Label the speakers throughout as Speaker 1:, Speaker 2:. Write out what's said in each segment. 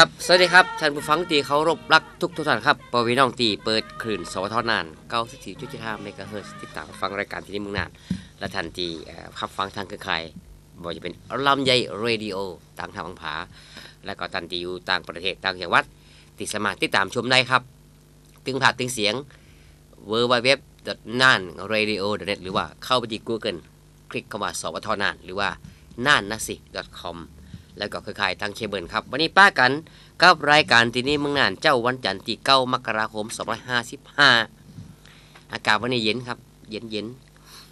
Speaker 1: ครับสวัสดีครับท่านผู้ฟังตีเคารพรักทุกทุกท่านครับปวีน้องตีเปิดคลื่นสวทนานเก้าสิบสี่จุดห้าเมกะเฮิร์ติดตามฟังรายการที่นี่มึงนาน และทันทีขับฟังทางเครือข่ายบ่ว่าจะเป็นลำไยเรดิโอต่างทางอังผา และก็ทันทีอยู่ต่างประเทศต่างจังหวัดติดสมารถติดตามชมได้ครับ ตึงผ่าตึงเสียง w w w n a n r a d i o n e t หรือว่าเข้าไปที่ Google คลิกเข้ามาสวทนาน หรือว่าน่านนะสิ .com แล้วก็เครือข่ายทางเคเบิลครับ วันนี้ป้ากันกับรายการที่นี่เมืองนานเจ้าวันจันทร์ที่9มกราคม 2555 อากาศวันนี้เย็นครับ เย็นเย็น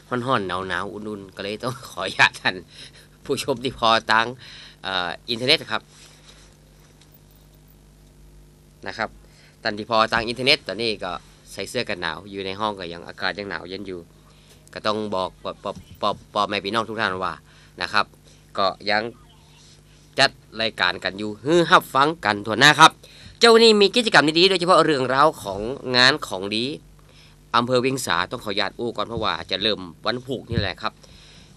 Speaker 1: ห้อนห้อนหนาวหนาวอุ่นๆก็เลยต้องขออนุญาตท่านผู้ชมที่พอตังอินเทอร์เน็ตครับนะครับท่านที่พอตังอินเทอร์เน็ตตอนนี้ก็ใส่เสื้อกันหนาวอยู่ในห้องก็ยังอากาศยังหนาวเย็นอยู่ ก็ต้องบอกปอปอปอปอแม่พี่น้องทุกท่านว่านะครับ ก็ยัง จัดรายการกันอยู่ฮือฮับฟังกันทั่วหน้าครับ เจ้าวันนี้มีกิจกรรมดีๆโดยเฉพาะเรื่องราวของงานของดีอำเภอเวียงสาต้องขออนุญาตอู้ก่อนเพราะว่าจะเริ่มวันผูกนี่แหละครับ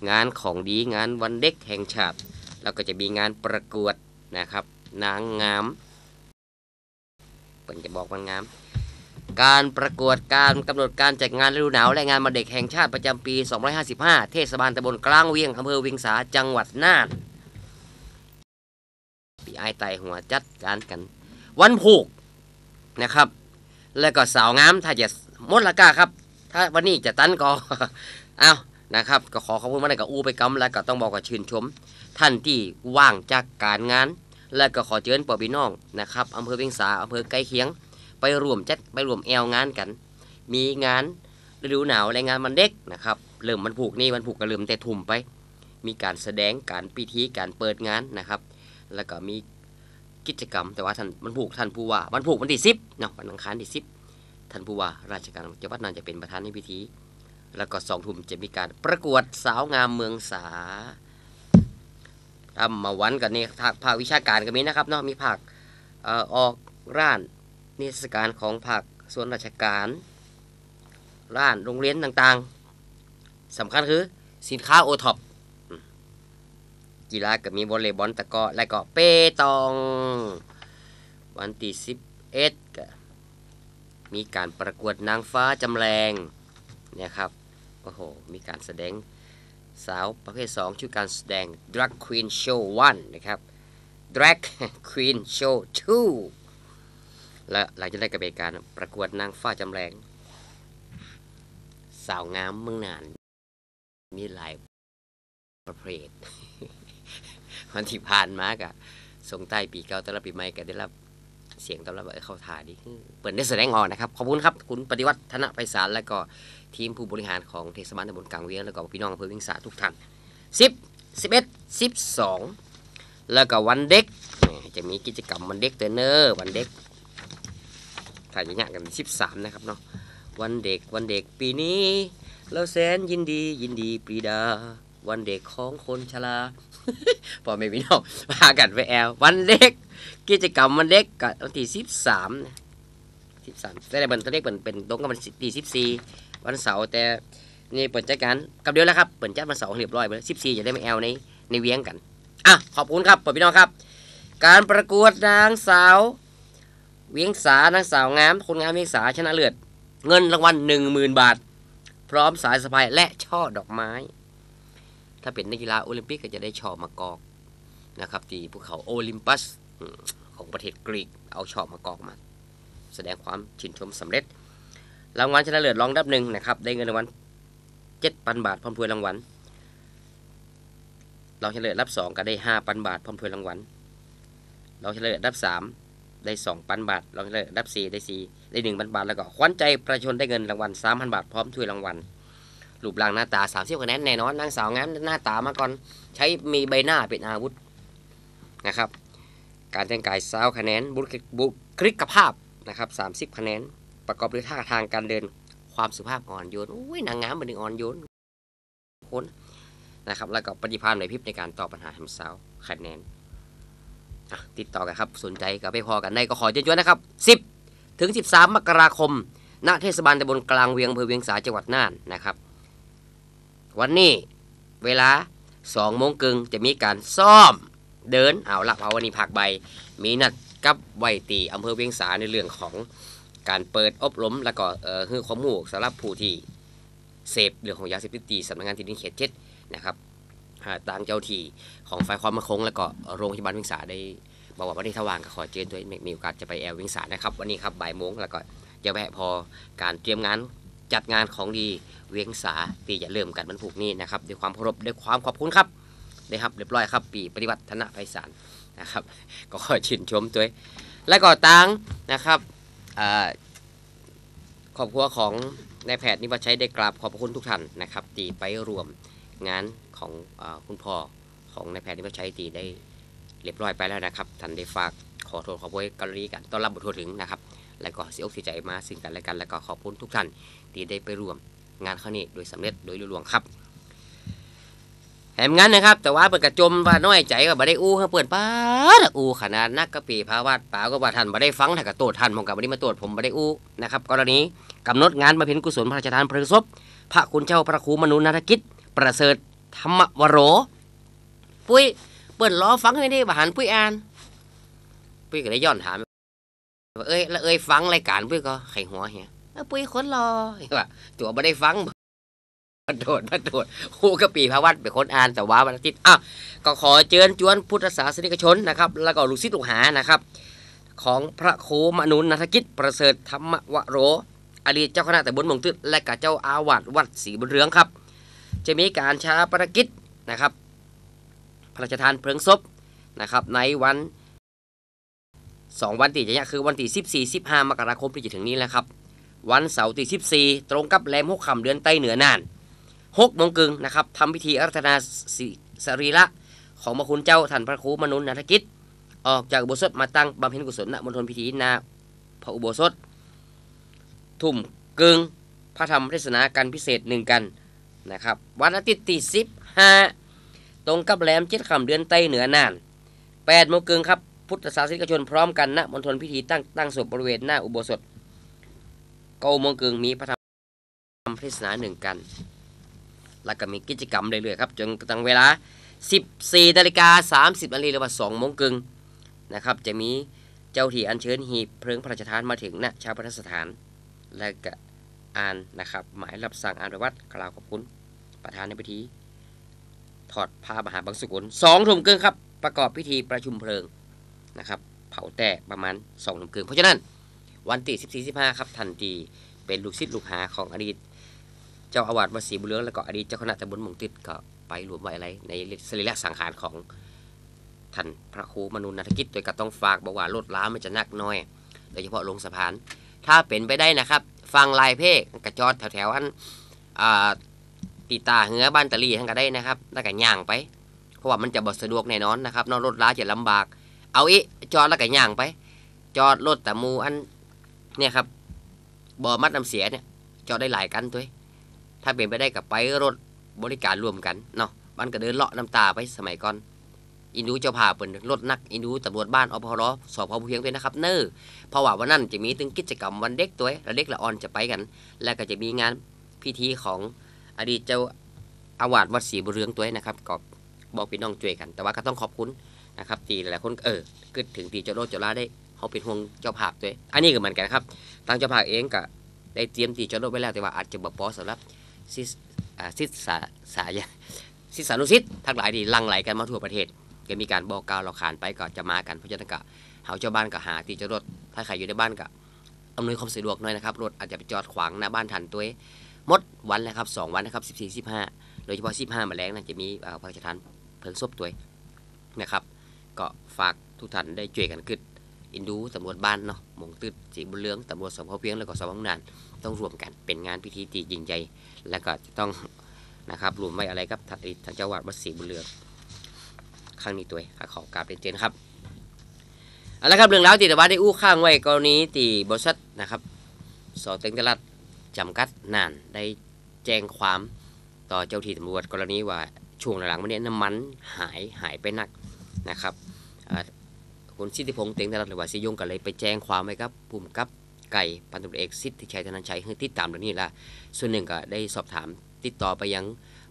Speaker 1: งานของดีงานวันเด็กแห่งชาติ แล้วก็จะมีงานประกวดนะครับ นางงามเปิ่นจะบอกวันงาม การประกวดการกำหนดการจัดงานฤดูหนาวและงานวันเด็กแห่งชาติประจำปี 2555 เทศบาลตำบลกลางเวียงอำเภอเวียงสาจังหวัดน่าน อายไตหัวจัดการกัน วันผูกนะครับ แล้วก็สาวงามถ้าจะมดละกาครับ ถ้าวันนี้จะตันก็เอานะครับ ก็ขอขอบคุณมากกับอูไปกำแล้วก็ต้องบอกว่าชื่นชม ท่านที่ว่างจากการงาน และก็ขอเชิญปอพี่น้องนะครับอำเภอเวียงสาอำเภอใกล้เคียง ไปรวมจัดไปรวมแอลงานกัน มีงานฤดูหนาวและงานวันเด็กนะครับเริ่มมันผูกนี่มันผูกก็เริ่มแต่ทุ่มไป มีการแสดงการพิธีการเปิดงานนะครับ แล้วก็มีกิจกรรม แต่ว่าท่านมันผูกท่านผู้ว่ามันผูกวันที่สิบเนาะวันอังคารที่สิบท่านผู้ว่าราชการจังหวัดน่านจะเป็นประธานในพิธี แล้วก็สองทุ่มจะมีการประกวดสาวงามเมืองสาทำมาวันกันนี่ภาคภาควิชาการก็มีนะครับเนาะมีภาคออออกร้านนิทรรศการของภาคส่วนราชการร้านโรงเรียนต่างๆสำคัญคือสินค้าโอท็อป กีฬาก็มีวอลเลย์บอลตะก้อและก็เปตอง วันที่สิบเอ็ดก็มีการประกวดนางฟ้าจำแรงเนี่ยครับโอ้โห มีการแสดงสาวประเภท 2 ชื่อการแสดง Drag Queen Show 1 นะครับ Drag Queen Show 2 และหลังจากนั้นก็เป็นการประกวดนางฟ้าจำแรง สาวงามเมืองนาน มีหลายประเภท วันที่ผ่านมากะส่งใต้ปีเก่าต้อนรับปีใหม่ก็ได้รับเสียงตอบรับว่าเข้าทาดีเปิดได้แสดงออกนะครับ ขอบคุณครับ คุณปฏิวัติธนไพศาลและก็ทีมผู้บริหารของเทศบาลตำบลกลางเวียงแล้วก็พี่น้องอำเภอวิงสาทุกท่านสิบสิบเอ็ดสิบสองแล้วก็วันเด็ก จะมีกิจกรรมวันเด็กเตอร์เนอร์วันเด็กถ่ายอย่างเงี้ยกันสิบสามนะครับเนาะวันเด็กวันเด็กปีนี้ เราแสนยินดียินดีปรีดา วันเด็กของคนชรา พอไม่พี่น้องพากันไปแอลวันเด็ก กิจกรรมวันเด็กกับวันที่สิบสามสิบสามแต่บันตัวเลขเป็นเป็นตรงกับวันที่สิบสี่วันเสาร์แต่นี่เปิดจัดการกับเดียวแล้วครับเปิดจัดวันเสาร์เรียบร้อยไปแล้วสิบสี่จะได้มาแอลในในเวียงกันอะขอบคุณครับพี่น้องครับ การประกวดนางสาว เวียงสานางสาวงามคนงามเวียงสาชนะเลิศเงินรางวัลหนึ่งหมื่นบาท พร้อมสายสะพายและช่อดอกไม้ ถ้าเป็นนักกีฬาโอลิมปิกก็จะได้ช่อมากอกนะครับที่ภูเขาโอลิมปัสของประเทศกรีกเอาช่อมากอกมา แสดงความชื่นชมสำเร็จ รางวัลชนะเลิศรองดับหนึ่งนะครับ ได้เงินรางวัลเจ็ดพันบาทพร้อมถ้วยรางวัลรองชนะเลิศอันดับสองก็ได้ห้าพันบาทพร้อมถ้วยรางวัลรองชนะเลิศอันดับสามได้สองพันบาทรองชนะเลิศอันดับสี่ได้สี่ได้หนึ่งพันบาท แล้วก็ขวัญใจประชาชนได้เงินรางวัลสามพันบาทพร้อมถ้วยรางวัล รูปร่างหน้าตาสามสิบคะแนนแน่นอนนางสาวงามหน้าตามาก่อนใช้มีใบหน้าเป็นอาวุธนะครับ การแต่งกายสาวคะแนนบุคลิกภาพนะครับสามสิบคะแนนประกอบด้วยท่าทางการเดินความสุภาพอ่อนโยนอุ้ยนางงามเป็นอ่อนโยนคนนะครับแล้วก็ปฏิภาณไหวพริบในการตอบปัญหาแห่งสาวคะแนนติดต่อกันครับ สนใจก็ไปพอกันได้ก็ขอเชิญชวนนะครับ 10 ถึง 13 มกราคม ณ เทศบาลตำบลกลางเวียงอำเภอเวียงสาจังหวัดน่านนะครับ วันนี้เวลา2โมงกึ่งจะมีการซ่อมเดินเอาละเอาะวันนี้ผักใบ มีนัดกับไวตีอำเภอเวียงสาในเรื่องของการเปิดอบรมแล้วก็เอ่อให้ความรู้สำหรับผู้ที่เสพเรื่องของยาเสพติดตีสำนักงานที่ดินเขตเจ็ดนะครับหาทางเจ้าที่ของฝ่ายความมั่นคง แล้วก็โรงพยาบาลเวียงสาได้บอกว่าวันนี้ถ้าว่างก็ขอเชิญด้วยมีโอกาสจะไปแอลเวียงสานะครับวันนี้ครับบ่ายโมงแล้วก็จะแวะพอการเตรียมงาน จัดงานของดีเวียงสาปีจะเริ่มกันวันพุกนี้นะครับด้วยความเคารพด้วยความขอบคุณครับได้ครับเรียบร้อยครับ ปีปฏิวัติธนไพศาลนะครับ ก็ขอชื่นชมตัวเองและก็ตังนะครับอ่าครอบครัวของนายแพทย์นิวัชชัยได้กราบขอบคุณทุกท่านนะครับตีไปรวมงานของอคุณพ่อของนายแพทย์นิวัชชัยตีได้เรียบร้อยไปแล้วนะครับท่านได้ฝากขอโทษขอโพยกรณีกันต้อนรับบทโทษถึงนะครับ และก็เสียอกเสียใจมาซึ่งกันและกัน และก็ขอบคุณทุกท่านที่ได้ไปร่วมงานครั้งนี้โดยสำเร็จโดยลุล่วงครับแถมงั้นนะครับ แต่ว่าเปิดกระจมว่าน้อยใจก็บ่ได้อู้เขาเปิดป้าอู้ขนาดนักกะปีภาวาดป่าก็ว่าท่านบ่ได้ฟังถ้าก็โตดท่านผมกับบ่ได้มาโตดผมบ่ได้อู้นะครับกรณีกำหนดงานมาเพ็ญกุศลพระราชทานเพลิงศพพระคุณเจ้าพระครูมนุนารกิจ ประเสริฐธรรมวโร ปุ้ยเปิดล้อฟังให้ได้บ่หันปุ้ยอ่านปุ้ยก็ได้ย้อนถาม เอ้ยแล้วเอ้ยฟังรายการปุ้ยก็ไข่หัวเฮียแล้วปุ้ยคนรอว่าตัวไม่ได้ฟังมาโดดมาโดดครูกะปีพระวัดเป็นคนอ่านแต่ว่าวันอาทิตย์อะก็ขอเชิญจวนพุทธศาสนิกชนนะครับ แล้วก็ลูกศิษย์ลูกหานะครับ ของพระโคมนุนนัฐกิจประเสริฐธรรมวโรอดีตเจ้าคณะแต่บนมงตึกและกับเจ้าอาวาสวัดศรีบุญเรืองครับ จะมีการชาปนกิจนะครับ พระราชทานเพลิงศพนะครับ ในวัน สองวันที่จะเนี่ยคือวันที่สิบสี่สิบห้ามกราคมที่จะถึงนี้แหละครับ วันเสาร์ที่สิบสี่ตรงกับแรมหกคำเดือนใต้เหนือนานหกโมงกึ่งนะครับทำพิธีอารัธนาสิสรีระของพระคุณเจ้าท่านพระครูมนุนนัฐกิจ ออกจากอุโบสถมาตั้งบำเพ็ญกุศลณมณฑลพิธีนาพระอุโบสถ ทุ่มกึ่งพระธรรมเทศนากันพิเศษหนึ่งกันนะครับวันอาทิตย์ที่สิบห้าตรงกับแรมเจ็ดคำเดือนใต้เหนือนานแปดโมงกึ่งครับ พุทธศาสนิกชนพร้อมกันณมณฑลพิธีตั้งตั้งศพบริเวณหน้าอุโบสถเก้าโมงกึ่งมีพระธรรมเทศนาหนึ่งกัน แล้วก็มีกิจกรรมเรื่อยๆครับจนกระทั่งเวลา 14นาฬิกา30นาทีหรือว่า2โมงกึ่งนะครับ จะมีเจ้าที่อัญเชิญหีบเพลิงพระราชทานมาถึงณชาปนสถาน และก็อ่านนะครับ หมายรับสั่งอานปรวัตกล่าวขอบคุณประธานในพิธี ถอดผ้ามหาบังสุกุลสองทุ่มครึ่งครับ ประกอบพิธีประชุมเพลิง นะครับ เผาแตกประมาณ2องทุ่มครึ่งเพราะฉะนั้นวันที่ 14 15 ครับทันทีเป็นลูกศิษย์ลูกหาของอดีต เจ้าอาวาสวัดศรีบุญเรืองแล้วก็อดีตเจ้าคณะตำบลมงติดก็ไปรวมไว้อะไร ในสรีระสังขารของท่านพระครูมนุนนัฐกิจโดยก็ต้องฝากบอกว่ารถล้ามันจะนักน้อยโดยเฉพาะลงสะพาน ถ้าเป็นไปได้นะครับ ฟังลายเพลงกระจอดแถวๆอันตีตาเหือบ้านตะลีทั้งก็ได้นะครับแล้วก็ย่างไป เพราะว่ามันจะบดสะดวกแน่นอนนะครับนอกรถล้าจะลำบาก เอาอีจอดแล้วก็ย่างไป จอดรถแต่มูอันเนี่ยครับบ่อมัดน้ำเสียเนี่ย จอดได้หลายกันตัวถ้าเป็นไปได้กับไปรถบริการรวมกันเนาะมันก็เดินเลาะน้ำตาไปสมัยก่อนอินดูเจ้าภาพเปิดรถนักอินดูตำรวจบ้านอพรสพภูเพียงด้วยนะครับ เนอเพราะว่าวันนั้นจะมีถึงกิจกรรมวันเด็กตัวและเด็กละอ่อนจะไปกัน แล้วก็จะมีงานพิธีของอดีตเจ้าอาวาสวัดศรีบุเรืองตัวนะครับก็บอกพี่น้องช่วยกัน แต่ว่าก็ต้องขอบคุณ นะครับที่หลายคนเออคิดถึงที่เจ้าโลดเจ้าลาได้เขาเป็นห่วงเจ้าภาพด้วยอันนี้ก็เหมือนกันครับทางเจ้าภาพเองก็ได้เตรียมที่เจ้าโลดไว้แล้วแต่ว่าอาจจะบ่พอสำหรับซิสซิสสาสายซิสานุสิทธิ์ทั้งหลายที่หลังไหลกันมาทั่วประเทศก็มีการบอกกล่าวเราขานไปก็จะมากันเพราะฉะนั้นก็เฮาเจ้าบ้านก็หาที่จะรถถ้าใครอยู่ในบ้านก็อำนวยความสะดวกหน่อยนะครับรถอาจจะไปจอดขวางหน้าบ้านทันตัวเองหมดวันแล้วครับสองวันนะครับสิบสี่สิบห้าโดยเฉพาะสิบห้ามาแรงนะจะมีเอ่อพระราชทานเพลิงศพตัวนะครับ ก็ฝากทุกท่านได้ช่วยกันขึ้นอินดูตำรวจบ้านเนาะมงตึดสีบุญเรืองตำรวจสพเพียงแล้วก็สพบางนานต้องรวมกันเป็นงานพิธีที่ยิ่งใหญ่แล้วก็จะต้องนะครับรวมไว้อะไรครับท่านเจ้าวาดวัดศรีบุญเรืองครั้งนี้ตัวเอขอกราบเรียนเจนครับเอาละครับเรื่องราวที่ตะวันได้อู้ข้างไว้กรณีที่บริษัทนะครับสอเต็งตลาดจำกัดนานได้แจ้งความต่อเจ้าที่ตำรวจกรณีว่าช่วงหลังๆมาเนี้น้ำมันหายหายไปหนัก นะครับคุณสิทธิพงษ์เต็งตลาดหรือว่าสิยงก็เลยไปแจ้งความไว้ครับปุ่มกับไก่พันตำรวจเอกสิทธิชัยธนันชัยให้ติดตามเรื่องนี้ละส่วนหนึ่งก็ได้สอบถามติดต่อไปยัง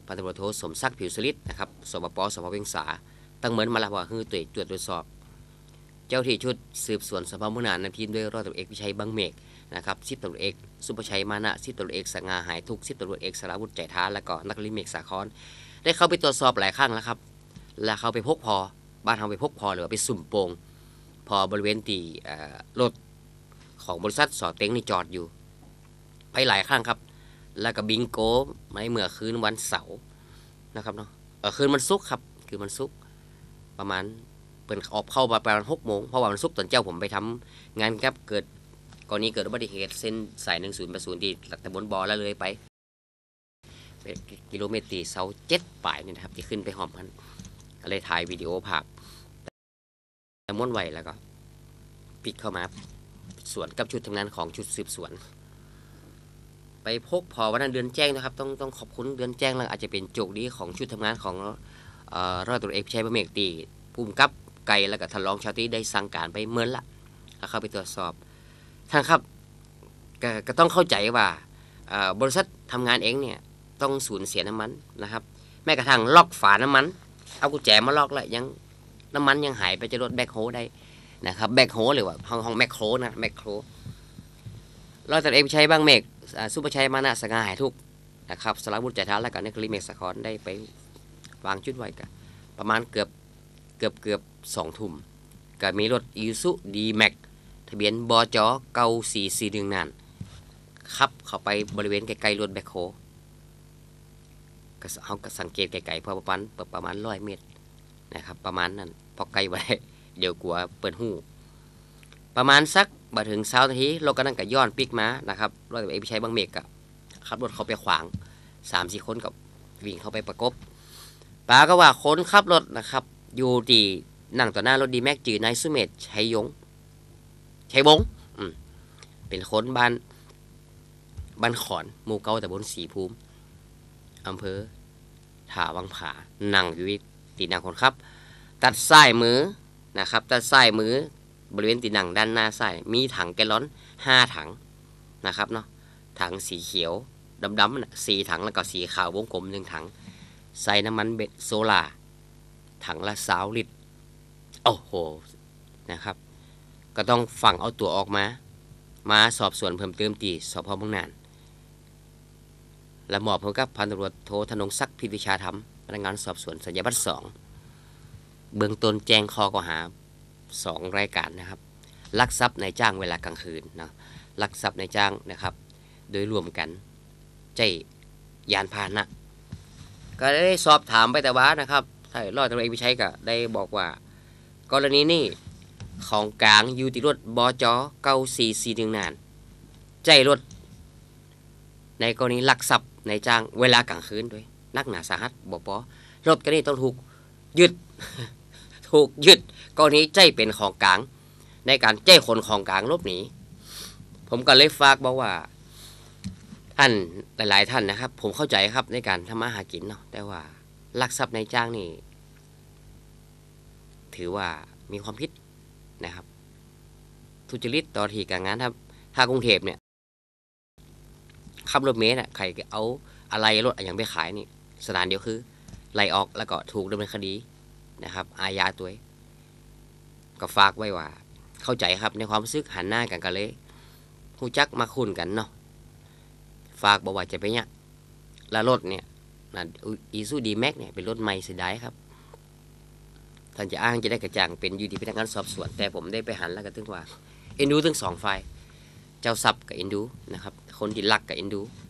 Speaker 1: พันตำรวจโทสมศักดิ์ผิวสลิดนะครับสปปสพเวียงสาตั้งเหมือนมาล้วว่าคือตรวจตรวจตรวจสอบ เจ้าที่ชุดสืบสวนสพมุนานนำทีมด้วยร้อยตำรวจเอกวิชัยบังเมกนะครับสิบตำรวจเอกสุประชัยมานะสิบตำรวจเอกสง่าหายทุกสิบตำรวจเอกสารวุฒิใจท้าและก็นักลิเมกสาครได้เข้าไปตรวจสอบหลายครั้งแล้วครับแล้วเขาไปพกพอ บ้านเขาไปพกพอหรือว่าไปสุ่มโปงพอบริเวณที่เอ่อรถของบริษัทสอเต็งนี่จอดอยู่ ไปหลายครั้งครับ แล้วก็บิงโกในเมื่อคืนวันเสาร์นะครับเนาะคืนมันศุกร์ครับ คือมันศุกร์ประมาณเปิดออกเข้ามาประมาณหกโมงเพราะว่ามันศุกร์ตอนเจ้าผมไปทำงานครับเกิดกรณีเกิดอุบัติเหตุเส้นสายหนึ่งศูนย์ประศูนย์ที่หลักตำบลบอแล้วเลยไปกิโลเมตรตีเสาเจ็ดป่ายนี่นะครับ ที่ขึ้นไปหอมกันก็เลยถ่ายวิดีโอภาพ ม้วนไหวแล้วก็ปิดเข้ามาสวนกับชุดทำงานของชุดสืบสวน ไปพบพอวันนั้นเดือนแจ้งนะครับ ต้องต้องขอบคุณเดือนแจ้งแล้วอาจจะเป็นโจกดีของชุดทำงานของเอ่อร้อยตำรวจเอกชัยประเมกตีภูมิกับไก่แล้วก็ทนรองชาวตีได้สั่งการไปเมินละแล้วเข้าไปตรวจสอบท่านครับกก็ต้องเข้าใจว่าบริษัททำงานเองเนี่ยต้องสูญเสียน้ำมันนะครับ แม้กระทั่งล็อกฝาน้ำมัน เอากุญแจมาล็อกแล้วยัง น้ำมันยังหายไปจะรถแบคโฮได้นะครับแบคโฮหรือว่าห้องห้องแมคโครนะแมคโครร้อยตำรวจเอกชัยบางเมกอ่าสุประชัยมานะสง่าหายทุกนะครับสารวุฒิใจท้าและก็นักลิเมกสะคอนได้ไปวางชุดไว้กันประมาณเกือบเกือบเกือบสองทุ่มก็มีรถอีซุดีแม็กทะเบียนบจเก้าสี่สี่หนึ่งนั่นขับเข้าไปบริเวณใกล้ๆรถแบคโฮก็เขาสังเกตไกลๆพอประมาณประมาณร้อยเมตรนะครับประมาณนั้น พอไกลไว้ เดี๋ยวกลัวเปิดหูประมาณสักมาถึงเช้านาทีรถก็นั่งกับย้อนปิกมานะครับรถเอกพิชัยบางเมกกับขับรถเขาไปขวางสามสี่คนกับวิ่งเข้าไปประกบป้าก็ว่าคนขับรถนะครับ อยู่ที่นั่งต่อหน้ารถดีแม็กจือนายสุเมธชัยยงชัยบงอืมเป็นคนบ้านบ้านขอนหมู่เก่าแต่บนสีภูมิอำเภอถาวังผานั่งอยู่ตีนั่งคนขับ ตัดซ้ายมือนะครับตัดซ้ายมือบริเวณตีหนังด้านหน้าซ้ายมีถังแกลลอนห้าถังนะครับเนาะถังสีเขียวดำๆนะสี่ถังแล้วก็สีขาววงกลมหนึ่งถัง ใส่น้ำมันเบนโซลาถังละสาวลิตรโอ้โหนะครับ ก็ต้องฝั่งเอาตัวออกมา มาสอบสวนเพิ่มเติมตีสพบางนาน และมอบให้กับพันตำรวจโทธนงศักดิ์พิพิชาธรรมพนักงานสอบสวนสัญญาบัตรสอง เบื้องต้นแจ้งข้อกล่าวหาสองรายการนะครับ ลักทรัพย์ในจ้างเวลากลางคืนนะลักทรัพย์ในจ้างนะครับ โดยรวมกันใจยานพาหนะ ก็ได้สอบถามไปแต่ว่านะครับท่านรอยตำรวจเอกวิชัยก็ได้บอกว่า กรณีนี้ของกลางยู่ที่รถบอจอเก้าสี่สี่หนึ่งนาน ใจรถ ในกรณีลักทรัพย์ในจ้างเวลากลางคืนด้วย นักหนาสาหัสบอกปอรถก็นี่ต้องถูกยึด ถูกยึดกรณีใจเป็นของกลาง ในการแจ้คนของกลางลบหนีผมก็เลยฝากบอกว่า ท่านหลาย ๆ ท่านนะครับ ผมเข้าใจครับในการทำมาหากินเนาะแต่ว่าลักทรัพย์ในจ้างนี่ ถือว่ามีความผิดนะครับ ทุจริตต่อที่การงานครับ ถ้ากรุงเทพเนี่ยขับรถเมล์น่ะใครเอาอะไรรถอะไรอย่างไปขายนี่ สถานเดียวคือไล่ออกแล้วก็ถูกดำเนินคดี นะครับ อาญาตัวเองก็ฝากไว้ว่า เข้าใจครับในความรู้สึกหันหน้ากันกันเลยหูจักมาคุ้นกันเนาะฝากบอกว่าจะไปเนี่ยล้วรถเนี่ยอีซูดีแม็กเนี่ยเป็นรถใหม่เสียดายครับท่านจะอ้างจะได้กระจ่างเป็นอยู่ที่พนักงานสอบสวน แต่ผมได้ไปหันแล้วก็ถึงว่าเอ็นดูทั้งสองฝ่ายเจ้าทรัพย์กับเอ็นดูนะครับ คนที่รักกับเอ็นดู